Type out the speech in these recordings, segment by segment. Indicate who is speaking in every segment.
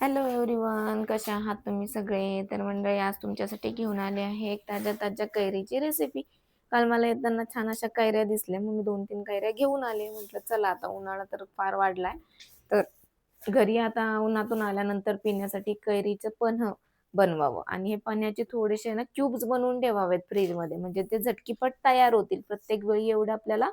Speaker 1: Hello everyone कशा आहात तुम्ही सगळे? तर मंडळी आज तुमच्यासाठी घेऊन आले आहे एक ताज्या ताज्या कैरीची रेसिपी काल मला येताना छान अशा कैऱ्या दिसल्या मग मी दोन तीन कैऱ्या घेऊन आले. म्हटलं चला आता उन्हाळा तर फार वाढलाय. तर घरी आता उन्हातून आल्यानंतर पिण्यासाठी कैरीचं पन्ह बनवावं. आणि हे पन्ह्याचे थोडेसे ना क्यूब्स बनवून ठेवावेत फ्रीजमध्ये म्हणजे ते झटकीपट तयार होतील. प्रत्येक वेळी एवढं आपल्याला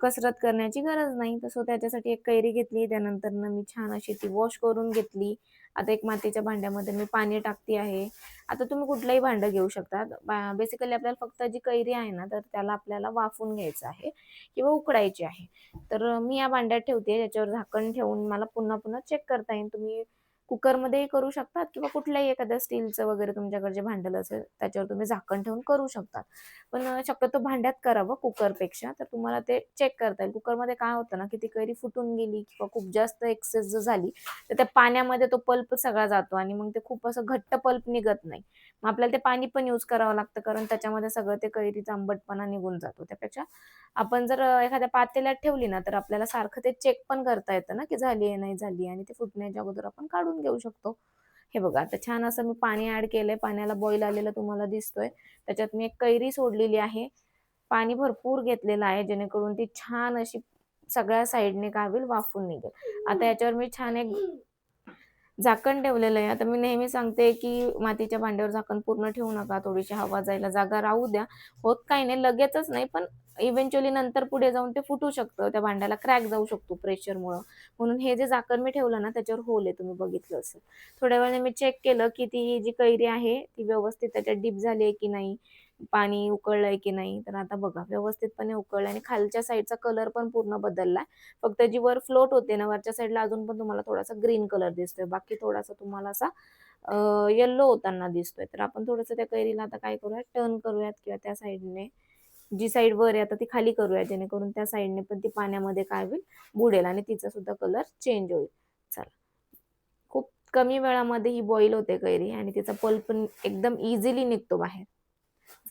Speaker 1: कसरत करण्याची गरज नाही. तसं त्याच्यासाठी एक कैरी घेतली. त्यानंतर मी छान अशी ती वॉश करून घेतली. आता एक मातीच्या भांड्यामध्ये मी पाणी टाकते आहे. आता तुम्ही कुठलंही भांडं घेऊ शकता बेसिकली आपल्याला फक्त जी कैरी आहे ना तर त्याला आपल्याला वाफून घ्यायचं आहे किंवा उकडायची आहे. तर मी या भांड्यात ठेवते. त्याच्यावर झाकण ठेवून मला पुन्हा पुन्हा चेक करता येईल. तुम्ही कुकरमध्येही करू शकतात किंवा कुठल्याही एखाद्या स्टीलचं वगैरे तुमच्याकडे जे भांडल असेल त्याच्यावर तुम्ही झाकण ठेवून करू शकतात. पण शक्यतो भांड्यात करावं कुकरपेक्षा. तर तुम्हाला ते चेक करता येईल. कुकरमध्ये काय होतं ना की ती कैरी फुटून गेली किंवा खूप जास्त एक्सेस जर झाली तर त्या पाण्यामध्ये तो पल्प सगळा जातो आणि मग ते खूप असं घट्ट पल्प निघत नाही. मग आपल्याला ते पाणी पण यूज करावं लागतं कारण त्याच्यामध्ये सगळं ते कैरीचा आंबटपणा निघून जातो. त्यापेक्षा आपण जर एखाद्या पातेल्यात ठेवली ना तर आपल्याला सारखं ते चेक पण करता येतं ना की झाली आहे नाही झाली आणि ते फुटण्याच्या अगोदर आपण काढून घेऊ शकतो. हे बघा आता छान असं मी पाणी ऍड केलंय. पाण्याला बॉईल आलेलं तुम्हाला दिसतोय. त्याच्यात मी एक कैरी सोडलेली आहे. पाणी भरपूर घेतलेलं आहे जेणेकरून ती छान अशी सगळ्या साईडने काय होईल वाफून निघेल. आता याच्यावर मी छान एक झाकण ठेवलेलं आहे. आता मी नेहमी सांगते की मातीच्या भांड्यावर झाकण पूर्ण ठेवू नका. थोडीशी हवा जायला जागा राहू द्या. होत काही नाही लगेचच नाही पण इव्हेंच्युअली नंतर पुढे जाऊन ते फुटू शकतं. त्या भांड्याला क्रॅक जाऊ शकतो प्रेशरमुळं म्हणून हे जे झाकण मी ठेवलं ना त्याच्यावर होल आहे तुम्ही बघितलं असेल. थोड्या वेळाने मी चेक केलं की ती जी कैरी आहे ती व्यवस्थित त्याच्यात डीप झाली आहे की नाही? पाणी उकळलंय की नाही तर आता बघा व्यवस्थितपणे उकळलं आणि खालच्या साईडचा कलर पण पूर्ण बदललाय. फक्त जी वर फ्लोट होते ना वरच्या साईडला अजून पण तुम्हाला थोडासा ग्रीन कलर दिसतोय. बाकी थोडासा तुम्हाला असा येल्लो होताना दिसतोय. तर आपण थोडंसं त्या कैरीला आता काय करूयात टर्न करूयात किंवा त्या साईडने जी साईड वर आहे आता ती खाली करूया जेणेकरून त्या साईडने पण ती पाण्यामध्ये काय होईल बुडेल आणि तिचा सुद्धा कलर चेंज होईल. चला. खूप कमी वेळामध्ये ही बॉईल होते कैरी आणि तिचा पल्प एकदम इझिली निघतो बाहेर.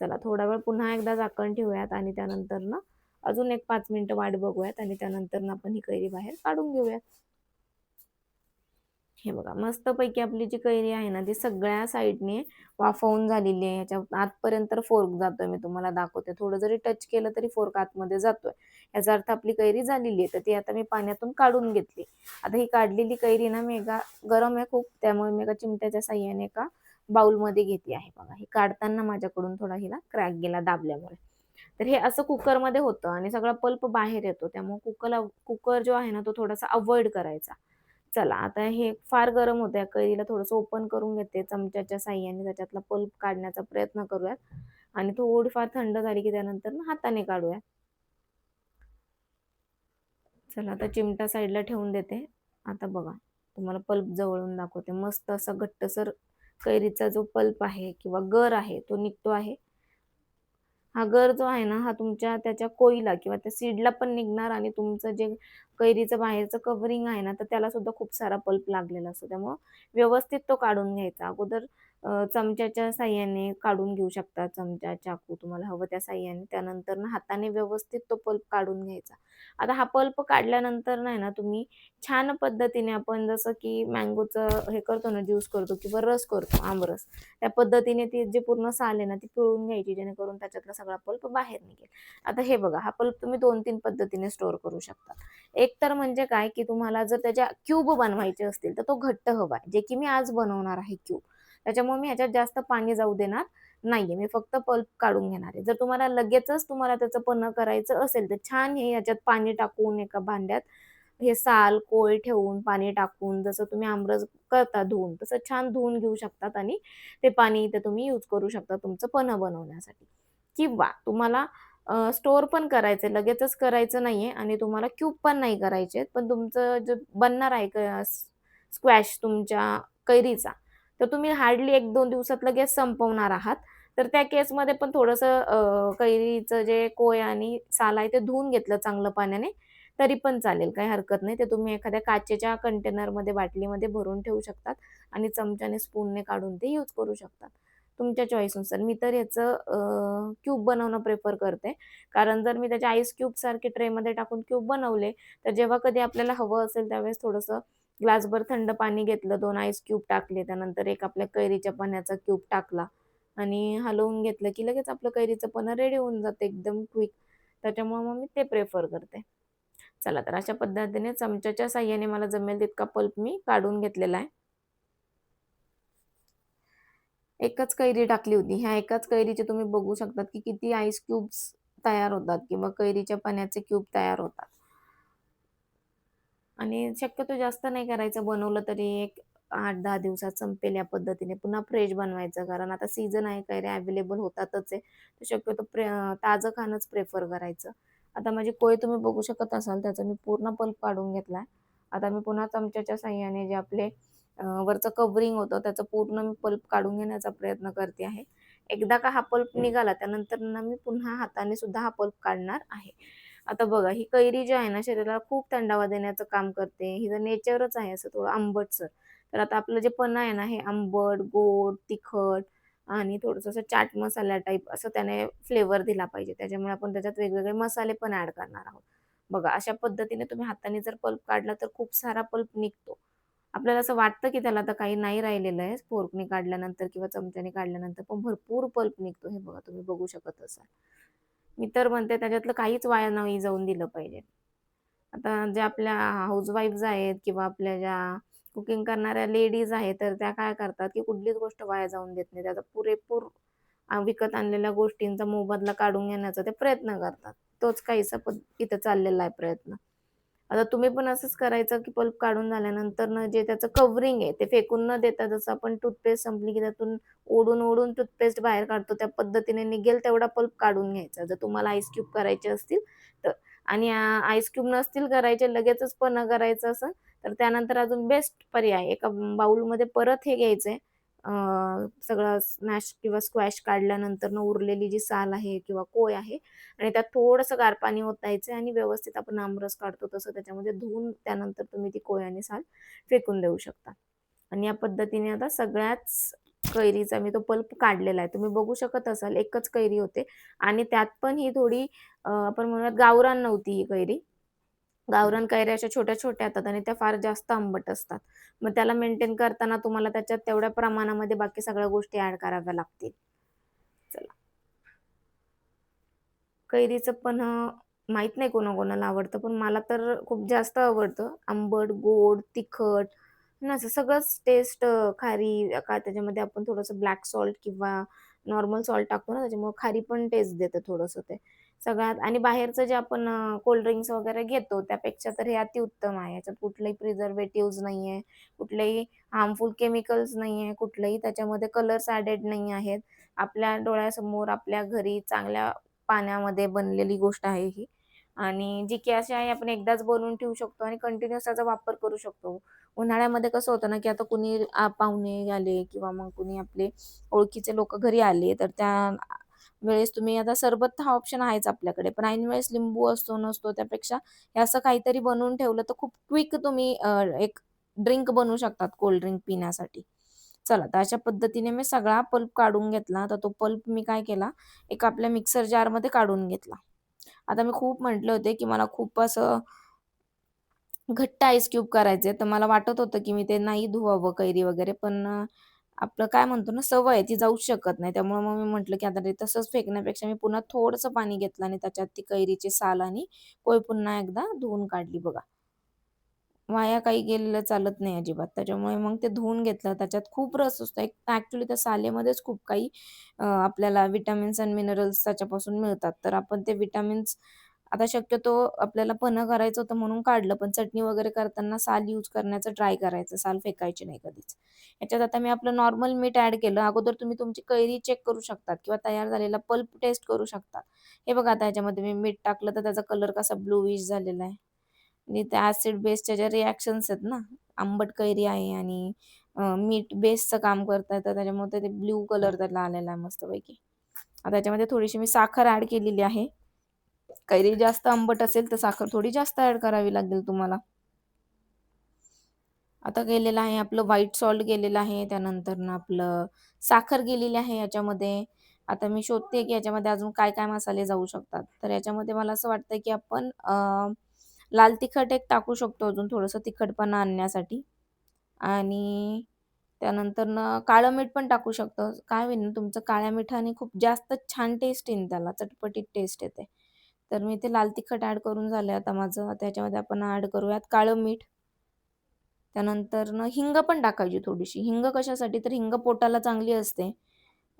Speaker 1: चला थोडा वेळ पुन्हा एकदा झाकण ठेवूयात आणि त्यानंतर ना अजून एक पाच मिनिटं वाट बघूयात आणि त्यानंतर ना आपण ही कैरी बाहेर काढून घेऊयात. हे बघा मस्तपैकी आपली जी कैरी आहे ना ती सगळ्या साईडने वाफवून झालेली आहे. याच्या आतपर्यंत फोर्क जातोय मी तुम्हाला दाखवते. थोडं जरी टच केलं तरी फोर्क आतमध्ये जातोय. याचा अर्थ आपली कैरी झालेली आहे तर ती आता मी पाण्यातून काढून घेतली. आता ही काढलेली कैरी ना मी एका गरम आहे खूप त्यामुळे मी एका चिमट्याच्या साह्याने एका बाउलमध्ये घेते आहे बघा. हे काढताना माझ्याकडून थोडा हिला क्रॅक गेला दाबल्यामुळे. तर हे असं कुकरमध्ये होतं आणि सगळा पल्प बाहेर येतो. त्यामुळे कुकरला कुकर जो आहे ना तो थोडासा अवॉइड करायचा. चला आता हे फार गरम होत्या कैरीला थोडंसं ओपन करून घेते चमच्याच्या साह्याने. त्याच्यातला पल्प काढण्याचा प्रयत्न करूयात. आणि थोडीफार थंड झाली की त्यानंतर हाताने काढूया चला आता चिमटा साईडला ठेवून देते. आता बघा तुम्हाला पल्प जवळून दाखवते. मस्त असं घट्टसर कैरीचा जो पल्प आहे किंवा गर आहे तो निघतो आहे. हा गर जो आहे ना हा तुमच्या त्याच्या कोईला किंवा त्या सीडला पण निघणार आणि तुमचं जे कैरीचं बाहेरचं कवरिंग आहे ना तर त्याला सुद्धा खूप सारा पल्प लागलेला असतो. त्यामुळं व्यवस्थित तो काढून घ्यायचा. अगोदर चमच्याच्या साह्याने काढून घेऊ शकता. चमचा चाकू तुम्हाला हवं त्या साह्याने. त्यानंतर ना हाताने व्यवस्थित तो पल्प काढून घ्यायचा. आता हा पल्प काढल्यानंतर नाही ना तुम्ही छान पद्धतीने आपण जसं की मँगोचं हे करतो ना ज्यूस करतो किंवा रस करतो आमरस. त्या पद्धतीने ती जी पूर्ण साल आहे ना ती पिळून घ्यायची जेणेकरून त्याच्यातला सगळा पल्प बाहेर निघेल. आता हे बघा हा पल्प तुम्ही दोन तीन पद्धतीने स्टोअर करू शकता. एक तर म्हणजे काय की तुम्हाला जर त्याच्या क्यूब बनवायचे असतील तर तो घट्ट हवा आहे. जे की मी आज बनवणार आहे क्यूब. त्याच्यामुळे मी ह्याच्यात जास्त पाणी जाऊ देणार नाहीये. मी फक्त पल्प काढून घेणार आहे. जर तुम्हाला लगेचच तुम्हाला त्याचं पन्न करायचं असेल तर छान हे याच्यात पाणी टाकून एका भांड्यात हे साल कोळ ठेवून पाणी टाकून जसं तुम्ही आमरस करता धुवून तसं छान धुवून घेऊ शकतात आणि ते पाणी इथे तुम्ही यूज करू शकता तुमचं पन्ह बनवण्यासाठी. किंवा तुम्हाला स्टोअर पण करायचं लगेचच करायचं नाहीये आणि तुम्हाला क्यूब पण नाही करायचे पण तुमचं जे बनणार आहे स्क्वॅश तुमच्या कैरीचा तर तुम्ही हार्डली एक दोन दिवसात लगेच संपवणार आहात. तर त्या केसमध्ये पण थोडंसं कैरीचं जे कोय आणि साल आहे ते धुवून घेतलं चांगलं पाण्याने तरी पण चालेल काही हरकत नाही. ते तुम्ही एखाद्या काचेच्या कंटेनरमध्ये बाटलीमध्ये भरून ठेवू शकतात आणि चमच्याने स्पूनने काढून ते यूज करू शकतात. तुमच्या चॉईसनुसार मी तर ह्याचं क्यूब बनवणं प्रेफर करते. कारण जर मी त्याच्या आईस क्यूब सारखे ट्रेमध्ये टाकून क्यूब बनवले तर जेव्हा कधी आपल्याला हवं असेल त्यावेळेस थोडंसं ग्लासभर थंड पाणी घेतलं, दोन आईस क्यूब टाकले, त्यानंतर एक आपल्या कैरीच्या पाण्याचा क्यूब टाकला आणि हलवून घेतलं, की लगेच आपलं कैरीचं पण रेडी होऊन जातं एकदम क्विक. त्याच्यामुळे मग मी ते प्रेफर करते. चला तर अशा पद्धतीने चमच्याच्या साह्याने मला जमेल तितका पल्प मी काढून घेतलेला आहे. एकच कैरी टाकली होती. ह्या एकाच कैरीचे तुम्ही बघू शकतात, की किती आईस क्यूब्स तयार होतात किंवा कैरीच्या पाण्याचे क्यूब तयार होतात. आणि शक्यतो जास्त नाही करायचं बनवलं तरी एक 8-10 दिवसात संपेल या पद्धतीने. पुन्हा फ्रेश बनवायचं कारण आता सीझन आहे, कैऱ्या अवेलेबल होतातच आहे. तर शक्यतो प्रे ताजं खाणंच प्रेफर करायचं. आता माझी कोय तुम्ही बघू शकत असाल त्याचा मी पूर्ण पल्प काढून घेतलाय. आता मी पुन्हा चमच्याच्या साहाय्याने जे आपले वरचं कव्हरिंग होतं त्याचं पूर्ण मी पल्प काढून घेण्याचा प्रयत्न करते आहे. एकदा का हा पल्प निघाला त्यानंतर ना मी पुन्हा हाताने सुद्धा हा पल्प काढणार आहे. आता बघा ही कैरी जी आहे ना शरीराला खूप थंडावा देण्याचं काम करते. ही जर नेचरच आहे असं थोडं आंबटसर. तर आता आपलं जे पन्हं आहे ना हे आंबट, गोड, तिखट आणि थोडंसं असं चाट मसाला टाईप असं त्याने फ्लेवर दिला पाहिजे. त्याच्यामुळे आपण त्याच्यात वेगवेगळे मसाले पण ॲड करणार आहोत. बघा अशा पद्धतीने तुम्ही हाताने जर पल्प काढला तर खूप सारा पल्प निघतो. आपल्याला असं वाटतं की त्याला आता काही नाही राहिलेलं आहे फोर्कने काढल्यानंतर किंवा चमच्याने काढल्यानंतर, पण भरपूर पल्प निघतो. हे बघा तुम्ही बघू शकत असाल. मी तर म्हणते त्याच्यातलं काहीच वाया नाही जाऊन दिलं पाहिजे. आता ज्या आपल्या हाउसवाईफ्स आहेत किंवा आपल्या ज्या कुकिंग करणाऱ्या लेडीज आहेत, तर त्या काय करतात, की कुठलीच गोष्ट वाया जाऊन देत नाही. त्याचा पुरेपूर विकत आणलेल्या गोष्टींचा मोबदला काढून घेण्याचा ते प्रयत्न करतात. तोच काहीसा पण इथं चाललेला आहे प्रयत्न. आता तुम्ही पण असंच करायचं, की पल्प काढून झाल्यानंतर जे त्याचं कवरिंग आहे, ते फेकून न देता जसं आपण टूथपेस्ट संपली, की त्यातून ओढून-ओढून टूथपेस्ट बाहेर काढतो, त्या पद्धतीने निघेल तेवढा पल्प काढून घ्यायचा. जर तुम्हाला आईस क्यूब करायचे असतील तर. आणि आईस क्यूब नसतील करायचे, लगेचच पण करायचं असं तर त्यानंतर अजून बेस्ट पर्याय एका बाउलमध्ये परत हे घ्यायचंय सगळं स्मॅश किंवा स्क्वॅश काढल्यानंतर उरलेली जी साल आहे किंवा कोय आहे आणि त्यात थोडंसं गार पाणी ओतायचं आणि व्यवस्थित आपण आमरस काढतो तसं त्याच्यामध्ये धुवून त्यानंतर तुम्ही ती कोय आणि साल फेकून देऊ शकता. आणि या पद्धतीने आता सगळ्याच कैरीचा मी तो पल्प काढलेला आहे. तुम्ही बघू शकत असाल एकच कैरी होते आणि त्यात पण ही थोडी आपण म्हणूयात गावरान नव्हती ही कैरी. गावरान कैऱ्या छोट्या-छोट्या असतात आणि त्या फार जास्त आंबट असतात. मग त्याला मेंटेन करताना तुम्हाला त्याच्यात तेवढ्या प्रमाणामध्ये बाकी सगळ्या गोष्टी ऍड कराव्या लागतील. चला. कैरीचं पण माहीत नाही कोणाकोणाला आवडतं, पण मला तर खूप जास्त आवडतं. आंबट, गोड, तिखट ना असं सगळंच टेस्ट खारी का त्याच्यामध्ये आपण थोडंसं ब्लॅक सॉल्ट किंवा नॉर्मल सॉल्ट टाकतो ना, त्याच्यामुळे खारी पण टेस्ट देतं थोडंसं ते. सगळ्यात आणि बाहेरचं जे आपण कोल्ड ड्रिंक्स वगैरे घेतो त्यापेक्षा तर हे अतिउत्तम आहे. याच्यात कुठलेही प्रिझर्वेटिव्ह नाहीये, कुठलेही हार्मफुल केमिकल्स नाहीये, कुठलेही त्याच्यामध्ये कलर्स ॲडेड नाही आहेत. आपल्या डोळ्यासमोर आपल्या घरी चांगल्या पाण्यामध्ये बनलेली गोष्ट आहे ही आणि जी की अशी आहे आपण एकदाच बनवून ठेवू शकतो आणि कंटिन्युअस त्याचा वापर करू शकतो. उन्हाळ्यामध्ये कसं होतं ना, की आता कुणी पाहुणे आले किंवा मग कुणी आपले ओळखीचे लोक घरी आले, तर त्या वेळेस तुम्ही आता सरबत हा ऑप्शन आहेच आपल्याकडे. पण ऐनवेळेस लिंबू असतो, नसतो त्यापेक्षा हे असं काहीतरी बनवून ठेवलं तर खूप क्विक तुम्ही एक ड्रिंक बनवू शकतात कोल्ड ड्रिंक पिण्यासाठी. चला तर अशा पद्धतीने मी सगळा पल्प काढून घेतला. तर तो पल्प मी काय केला, एक आपल्या मिक्सर जारमध्ये काढून घेतला. आता मी खूप म्हटले होते, की मला खूप असं घट्ट आईस क्यूब करायचे. तर मला वाटत होतं, की मी ते नाही धुवावं कैरी वगैरे, पण आपलं काय म्हणतो ना, सवय आहे ती जाऊच शकत नाही. त्यामुळे मग मी म्हटलं, की आता ते तसंच फेकण्यापेक्षा मी पुन्हा थोडंसं पाणी घेतलं आणि त्याच्यात ती कैरीची साल आणि कोय पुन्हा एकदा धुवून काढली बघा. वाया काही गेलेलं चालत नाही अजिबात. त्याच्यामुळे मग ते धुवून घेतलं. त्याच्यात खूप रस असतो. एक ॲक्च्युली त्या सालेमध्येच खूप काही आपल्याला विटामिन्स अँड मिनरल्स त्याच्यापासून मिळतात. तर आपण ते विटामिन्स आता शक्यतो आपल्याला पन्ह करायचं होतं म्हणून काढलं, पण चटणी वगैरे करताना साल यूज करण्याचं ट्राय करायचं. साल फेकायची नाही कधीच. याच्यात आता मी आपलं नॉर्मल मीठ ॲड केलं. अगोदर तुम्ही तुमची कैरी चेक करू शकतात किंवा तयार झालेला पल्प टेस्ट करू शकतात हे बघा आता ह्याच्यामध्ये मी मीठ टाकलं तर त्याचा कलर कसा ब्लूविश झालेला आहे. आणि त्या ॲसिड बेसच्या ज्या रिॲक्शन्स आहेत ना, आंबट कैरी आहे आणि मीठ बेसचं काम करतंय, तर त्याच्यामुळे ते ब्ल्यू कलर त्याला आलेला आहे मस्तपैकी. आता त्याच्यामध्ये थोडीशी मी साखर ॲड केलेली आहे. कैरी जास्त आंबट असेल, तर साखर थोडी जास्त ॲड करावी लागेल तुम्हाला. आता गेलेलं आहे आपलं व्हाईट सॉल्ट गेलेलं आहे. त्यानंतरनं आपलं साखर गेलेली आहे याच्यामध्ये. आता मी शोधते की याच्यामध्ये अजून काय-काय मसाले जाऊ शकतात. तर याच्यामध्ये मला असं वाटतं की आपण लाल तिखट एक टाकू शकतो अजून थोडंसं तिखटपणा आणण्यासाठी. आणि त्यानंतरनं काळं मीठ पण टाकू शकतो. काय होईल ना तुमचं काळ्या मिठाने खूप जास्त छान टेस्ट येईन त्याला, चटपटीत टेस्ट येते. तर मी ते लाल तिखट ॲड करून झालं आता माझं. त्याच्यामध्ये आपण ॲड करूयात काळं मीठ. त्यानंतर न हिंग पण टाकायची थोडीशी. हिंग कशासाठी? तर हिंग पोटाला चांगली असते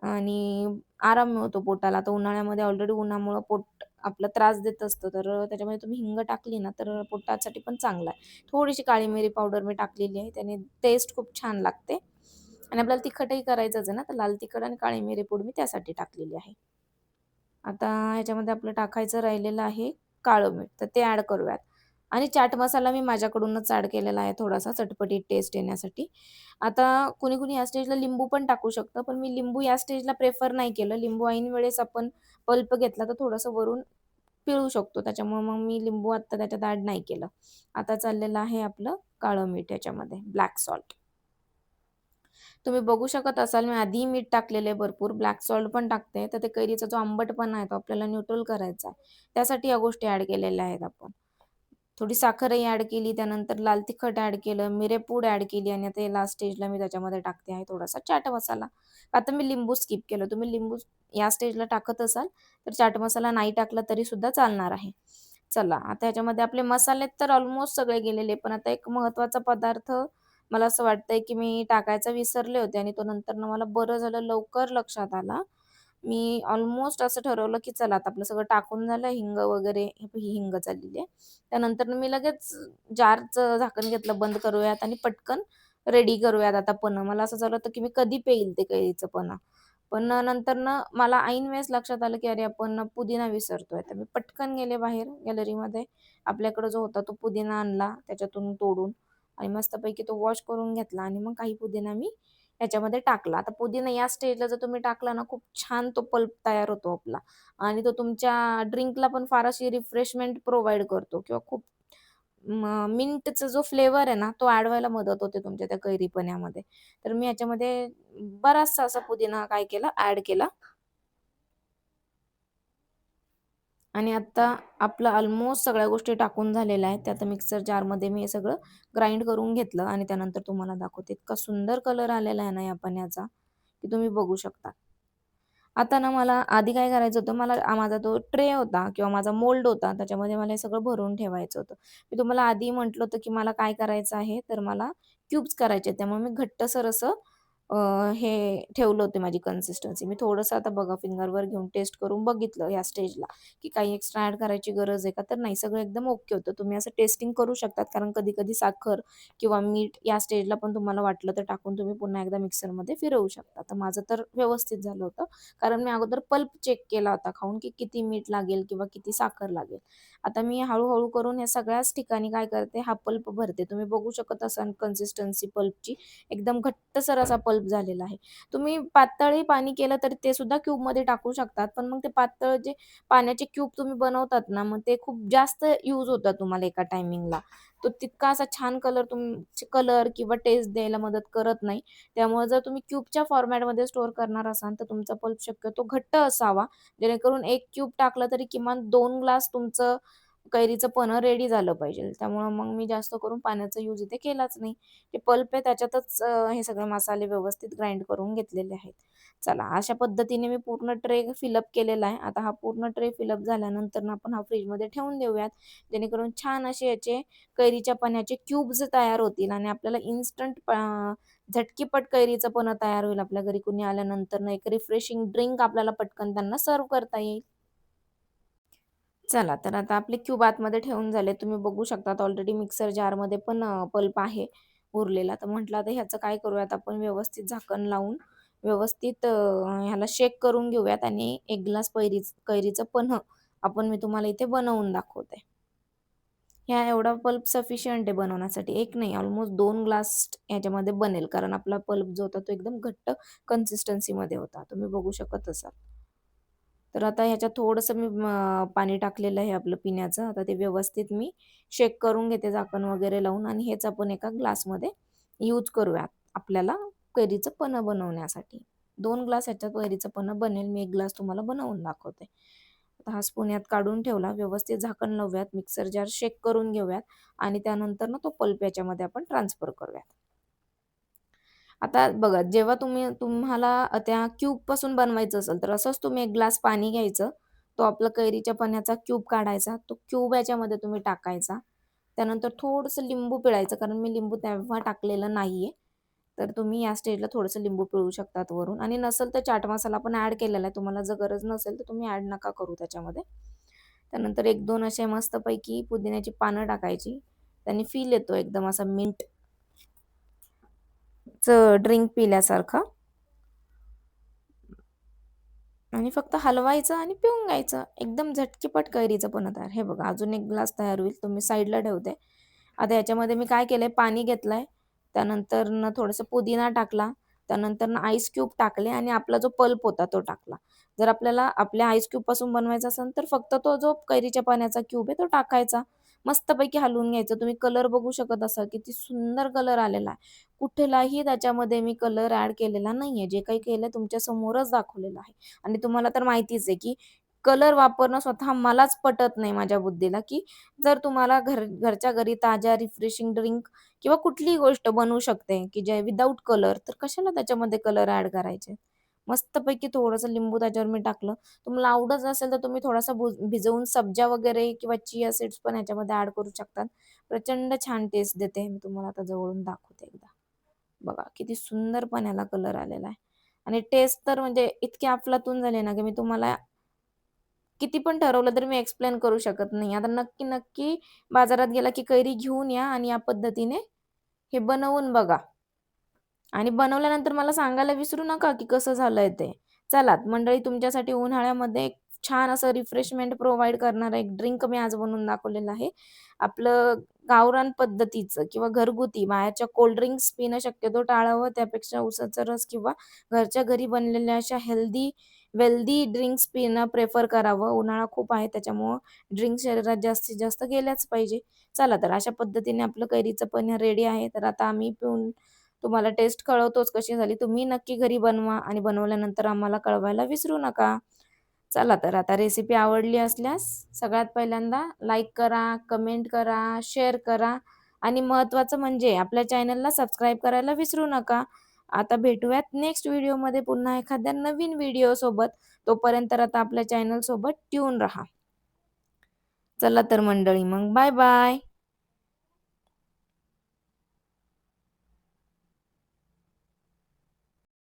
Speaker 1: आणि आराम मिळतो पोटाला. आता उन्हाळ्यामध्ये ऑलरेडी उन्हामुळं पोट आपला त्रास देत असतो तर त्याच्यामध्ये तुम्ही हिंग टाकली ना, तर पोटासाठी पण चांगलं आहे. थोडीशी काळी मिरी पावडर मी टाकलेली आहे. त्याने टेस्ट खूप छान लागते आणि आपल्याला तिखटही करायचंच आहे ना, तर लाल तिखट आणि काळी मिरी पूड मी त्यासाठी टाकलेली आहे. आता ह्याच्यामध्ये आपलं टाकायचं राहिलेलं आहे काळं मीठ, तर ते ॲड करूयात आणि चाट मसाला मी माझ्याकडूनच ॲड केलेला आहे थोडासा चटपटीत टेस्ट येण्यासाठी. आता कुणी-कुणी या स्टेजला लिंबू पण टाकू शकतं, पण मी लिंबू या स्टेजला प्रेफर नाही केलं. लिंबू ऐन वेळेस आपण पल्प घेतला तर थोडंसं वरून पिळू शकतो. त्याच्यामुळे मग मी लिंबू आत्ता त्याच्यात ॲड नाही केलं. आता चाललेलं आहे आपलं काळं मीठ याच्यामध्ये, ब्लॅक सॉल्ट. तुम्ही बघू शकत असाल मी आधी मीठ टाकलेले भरपूर, ब्लॅक सॉल्ट पण टाकते. तर ते कैरीचा जो आंबटपणा आहे तो आपल्याला न्यूट्रल करायचा आहे. त्यासाठी या गोष्टी ॲड केलेल्या आहेत आपण. थोडी साखरही ॲड केली, त्यानंतर लाल तिखट ॲड केलं, मिरेपूड ॲड केली आणि आता लास्ट स्टेजला मी त्याच्यामध्ये टाकते आहे थोडासा चाट मसाला. आता मी लिंबू स्किप केलं. तुम्ही लिंबू या स्टेजला टाकत असाल, तर चाट मसाला नाही टाकला तरी सुद्धा चालणार आहे. चला, आता ह्याच्यामध्ये आपले मसाले तर ऑलमोस्ट सगळे गेलेले, पण आता एक महत्त्वाचा पदार्थ मला असं वाटतंय, की मी टाकायचं विसरले होते आणि तो नंतरनं मला बरं झालं लवकर लक्षात आला. मी ऑलमोस्ट असं ठरवलं, की चला आता आपलं सगळं टाकून झालं हिंग वगैरे ही हिंग चाललेली आहे. त्यानंतरनं मी लगेच जारचं झाकण घेतलं, बंद करूयात आणि पटकन रेडी करूयात आता पण मला असं झालं होतं, की मी कधी पेईल ते कैरीचं पण पण नंतरनं मला ऐन वेळेस लक्षात आलं, की अरे आपण पुदिना विसरतोय. तर मी पटकन गेले बाहेर गॅलरीमध्ये. आपल्याकडे जो होता तो पुदिना आणला त्याच्यातून तोडून आणि मस्तपैकी तो वॉश करून घेतला आणि मग काही पुदिना मी ह्याच्यामध्ये टाकला. आता पुदिना या स्टेजला जर तुम्ही टाकला ना, खूप छान तो पल्प तयार होतो आपला आणि तो तुमच्या ड्रिंकला पण फार अशी रिफ्रेशमेंट प्रोव्हाइड करतो किंवा खूप मिंटचा जो फ्लेवर आहे ना, तो ॲड व्हायला मदत होते तुमच्या त्या कैरीपण्यामध्ये तर मी याच्यामध्ये बराचसा असा पुदिना काय केला, ॲड केला. आणि आता आपलं ऑलमोस्ट सगळ्या गोष्टी टाकून झालेल्या आहेत. ते आता मिक्सर जारमध्ये मी हे सगळं ग्राइंड करून घेतलं आणि त्यानंतर तुम्हाला दाखवते. इतका सुंदर कलर आलेला आहे ना या पाण्याचा की तुम्ही बघू शकता. आता ना मला आधी काय करायचं होतं, मला माझा तो ट्रे होता किंवा माझा मोल्ड होता, त्याच्यामध्ये मला हे सगळं भरून ठेवायचं होतं. मी तुम्हाला आधी म्हटलं होतं, की मला काय करायचं आहे, तर मला क्यूब्स करायचे त्यामुळे मी घट्टसर असं अ, हे ठेवलं होतं माझी कन्सिस्टन्सी. मी थोडंसं आता बघा फिंगरवर घेऊन टेस्ट करून बघितलं या स्टेजला, की काही एक्स्ट्रा ॲड करायची गरज आहे का? तर नाही, सगळं एकदम ओके होतं. तुम्ही असं टेस्टिंग करू शकतात, कारण कधी-कधी साखर किंवा मीठ या स्टेजला पण तुम्हाला वाटलं तर टाकून तुम्ही पुन्हा एकदा मिक्सरमध्ये फिरवू शकता. तर माझं तर व्यवस्थित झालं होतं, कारण मी अगोदर पल्प चेक केला होता खाऊन, की किती मीठ लागेल किंवा किती साखर लागेल. आता मी हळू करून या सगळ्याच ठिकाणी काय करते, हा पल्प भरते. तुम्ही बघू शकत असाल कन्सिस्टन्सी पल्पची एकदम घट्टसर असा पल्प झालेला आहे. तुम्ही पातळही पाणी केलं तर ते सुद्धा क्यूबमध्ये टाकू शकतात. पण मग ते पातळ जे पाण्याचे क्यूब तुम्ही बनवतात ना, मग ते खूप जास्त यूज होतात तुम्हाला एका टायमिंगला. तो तितका असा छान कलर तुमचे कलर किंवा टेस्ट द्यायला मदत करत नाही. त्यामुळे जर तुम्ही क्यूबच्या फॉर्मॅटमध्ये स्टोअर करणार असाल, तर तुमचा पल्प शक्यतो घट्ट असावा. जेणेकरून एक क्यूब टाकलं तरी किमान दोन ग्लास तुमचं कैरीचं पण रेडी झालं पाहिजे. त्यामुळं मग मी जास्त करून पाण्याचा यूज इथे केलाच नाही. ते पल्प आहे त्याच्यातच हे सगळे मसाले व्यवस्थित ग्राइंड करून घेतलेले आहेत. चला अशा पद्धतीने मी पूर्ण ट्रे फिलअप केलेला आहे. आता हा पूर्ण ट्रे फिलअप झाल्यानंतर आपण हा फ्रीजमध्ये ठेवून देऊयात. जेणेकरून छान असे याचे कैरीच्या पाण्याचे क्यूब्स तयार होतील आणि आपल्याला इन्स्टंट झटकीपट कैरीचं पण तयार होईल. आपल्या घरी कुणी आल्यानंतर एक रिफ्रेशिंग ड्रिंक आपल्याला पटकन त्यांना सर्व्ह करता येईल. चला, तर आता आपले क्यूब आतमध्ये ठेवून झाले. तुम्ही बघू शकतात ऑलरेडी मिक्सर जारमध्ये पण पल्प आहे उरलेला. तर म्हटलं आता ह्याचं काय करूयात आपण व्यवस्थित झाकण लावून व्यवस्थित ह्याला शेक करून घेऊयात आणि एक ग्लास कैरीच कैरीचं पन्ह आपण मी तुम्हाला इथे बनवून दाखवते. ह्या एवढा पल्प सफिशियंट आहे बनवण्यासाठी. एक नाही ऑलमोस्ट दोन ग्लास ह्याच्यामध्ये बनेल. कारण आपला पल्प जो होता तो एकदम घट्ट कन्सिस्टन्सीमध्ये होता. तुम्ही बघू शकत असाल. तर आता ह्याच्यात थोडंसं मी पाणी टाकलेलं आहे आपलं पिण्याचं. आता ते व्यवस्थित मी शेक करून घेते झाकण वगैरे लावून आणि हेच आपण एका ग्लासमध्ये यूज करूयात आपल्याला कैरीचं पन्हं बनवण्यासाठी. दोन ग्लास ह्याच्यात कैरीचं पन्हं बनेल. मी एक ग्लास तुम्हाला बनवून दाखवते. आता हा स्पून यात काढून ठेवला. व्यवस्थित झाकण लावूयात. मिक्सर जार शेक करून घेऊयात आणि त्यानंतर ना तो पल्प याच्यामध्ये आपण ट्रान्सफर करूयात. आता बघा जेव्हा तुम्ही तुम्हाला त्या क्यूबपासून बनवायचं असेल तर असंच तुम्ही एक ग्लास पाणी घ्यायचं. तो आपला कैरीच्या पाण्याचा क्यूब काढायचा. तो क्यूब याच्यामध्ये तुम्ही टाकायचा. त्यानंतर थोडंसं लिंबू पिळायचं कारण मी लिंबू तेव्हा टाकलेलं नाहीये. तर तुम्ही या स्टेजला थोडंसं लिंबू पिळू शकतात वरून. आणि नसेल तर चाट मसाला पण ॲड केलेला आहे. तुम्हाला जर गरज नसेल तर तुम्ही ॲड नका करू त्याच्यामध्ये. त्यानंतर एक दोन असे मस्तपैकी पुदिन्याची पानं टाकायची. त्यांनी फील येतो एकदम असा मिंट ड्रिंक पिल्यासारखं. आणि फक्त हलवायचं आणि पिऊन घ्यायचं. एकदम झटकीपट कैरीचं पण तयार हे बघा अजून एक ग्लास तयार होईल तुम्ही साईडला ठेवते. आता याच्यामध्ये मी काय केलंय पाणी घेतलंय. त्यानंतर न थोडंसं पुदिना टाकला. त्यानंतर ना आईस क्यूब टाकले आणि आपला जो पल्प होता तो टाकला. जर आपल्याला आपल्या आईस क्यूबपासून बनवायचा असेल तर फक्त तो जो कैरीच्या पाण्याचा क्यूब आहे तो टाकायचा. मस्तपैकी हलवून घ्यायचं. तुम्ही कलर बघू शकत असाल किती सुंदर कलर आलेला आहे. कुठलाही त्याच्यामध्ये मी कलर ऍड केलेला नाहीये. जे काही केलंय तुमच्या समोरच दाखवलेलं आहे. आणि तुम्हाला तर माहितीच आहे की कलर वापरणं स्वतः मलाच पटत नाही माझ्या बुद्धीला की जर तुम्हाला घर घरच्या घरी ताज्या रिफ्रेशिंग ड्रिंक किंवा कुठलीही गोष्ट बनवू शकते की जे विदाऊट कलर तर कशाला त्याच्यामध्ये कलर ऍड करायचे? मस्तपैकी थोडंसं लिंबू त्याच्यावर मी टाकलं. तुम्हाला आवडत असेल तर तुम्ही थोडासा भिजवून सब्जा वगैरे किंवा चिया सीड्स पण याच्यामध्ये ऍड करू शकतात. प्रचंड छान टेस्ट देते मी तुम्हाला आता जवळून दाखवते एकदा. बघा किती सुंदर पण याला कलर आलेला आहे. आणि टेस्ट तर म्हणजे इतके अफलातून झाले ना की मी तुम्हाला किती पण ठरवलं तरी मी एक्सप्लेन करू शकत नाही. आता नक्की नक्की बाजारात गेला की कैरी घेऊन या आणि या पद्धतीने हे बनवून बघा. आणि बनवल्यानंतर मला सांगायला विसरू नका की कसं झालंय ते. चला मंडळी तुमच्यासाठी उन्हाळ्यामध्ये एक छान असं रिफ्रेशमेंट प्रोव्हाइड करणारा एक ड्रिंक मी आज बनवून दाखवलेलं आहे. आपलं गावरान पद्धतीचं किंवा घरगुती बाहेरच्या कोल्ड ड्रिंक्स पिणं शक्यतो टाळावं त्यापेक्षा उसाचा रस किंवा घरच्या घरी बनलेल्या अशा हेल्दी वेल्दी ड्रिंक्स पिणं प्रेफर करावं. उन्हाळा खूप आहे त्याच्यामुळं ड्रिंक्स शरीरात जास्तीत जास्त गेल्याच पाहिजे. चला तर अशा पद्धतीने आपलं कैरीचं पण रेडी आहे. तर आता आम्ही पिऊन तुम्हाला टेस्ट कळवतोच कशी झाली. तुम्ही नक्की घरी बनवा आणि बनवल्यानंतर आम्हाला कळवायला विसरू नका. चला तर आता रेसिपी आवडली असल्यास सगळ्यात पहिल्यांदा लाईक करा कमेंट करा शेअर करा. आणि महत्त्वाचं म्हणजे आपल्या चॅनलला सबस्क्राईब करायला विसरू नका. आता भेटूयात नेक्स्ट व्हिडिओमध्ये पुन्हा एखाद्या नवीन व्हिडिओ सोबत. तोपर्यंत आता आपल्या चॅनलसोबत ट्यून राहा. चला तर मंडळी मग बाय बाय